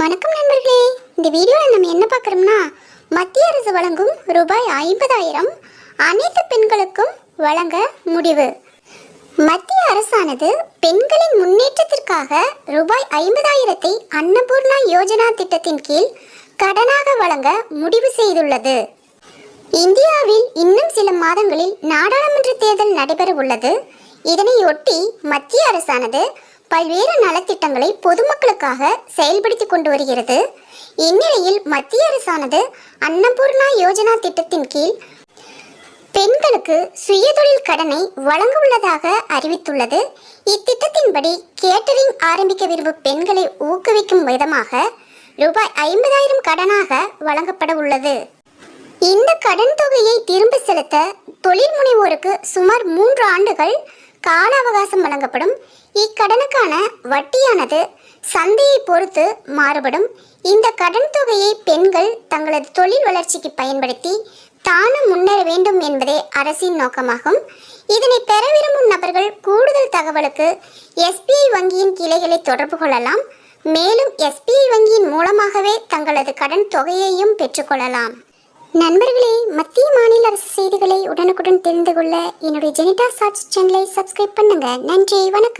வணக்கம் நண்பர்களே. இந்த வீடியோவில் நம்ம என்ன பார்க்குறோம்னா மத்திய அரசு வழங்கும் ரூபாய் ஐம்பதாயிரம் அனைத்து பெண்களுக்கும் வழங்க முடிவு. மத்திய அரசானது பெண்களின் முன்னேற்றத்திற்காக ரூபாய் ஐம்பதாயிரத்தை அன்னபூர்ணா யோஜனா திட்டத்தின் கீழ் கடனாக வழங்க முடிவு செய்துள்ளது. இந்தியாவில் இன்னும் சில மாதங்களில் நாடாளுமன்ற தேர்தல் நடைபெற உள்ளது. இதனையொட்டி மத்திய அரசானது பல்வேறு நலத்திட்டங்களை பொதுமக்களுக்காக செயல்படுத்தி கொண்டு வருகிறது. இந்நிலையில் மத்திய அரசானது அன்னபூர்ணா யோஜனா திட்டத்தின் கீழ் பெண்களுக்கு சுயதொழில் கடனை வழங்க உள்ளதாக அறிவித்துள்ளது. இத்திட்டத்தின்படி கேட்டரிங் ஆரம்பிக்க விரும்பும் பெண்களை ஊக்குவிக்கும் விதமாக ரூபாய் ஐம்பதாயிரம் கடனாக வழங்கப்பட உள்ளது. இந்த கடன் தொகையை திரும்ப செலுத்த தொழில் முனைவோருக்கு சுமார் மூன்று ஆண்டுகள் கால அவகாசம் வழங்கப்படும். இக்கடனுக்கான வட்டியானது சந்தையை பொறுத்து மாறுபடும். இந்த கடன் தொகையை பெண்கள் தங்களது தொழில் வளர்ச்சிக்கு பயன்படுத்தி தானும் முன்னேற வேண்டும் என்பதே அரசின் நோக்கமாகும். இதனை பெற விரும்பும் நபர்கள் கூடுதல் தகவலுக்கு எஸ்பிஐ வங்கியின் கிளைகளை தொடர்பு கொள்ளலாம். மேலும் எஸ்பிஐ வங்கியின் மூலமாகவே தங்களது கடன் தொகையையும் பெற்றுக்கொள்ளலாம் நண்பர்களே மத்திய மாநில அரசு செய்திகளை உடனுக்குடன் தெரிந்து கொள்ள என்னுடைய ஜெனிடா சாட்ஸ் சேனலை சப்ஸ்கிரைப் பண்ணுங்க. நன்றி வணக்கம்.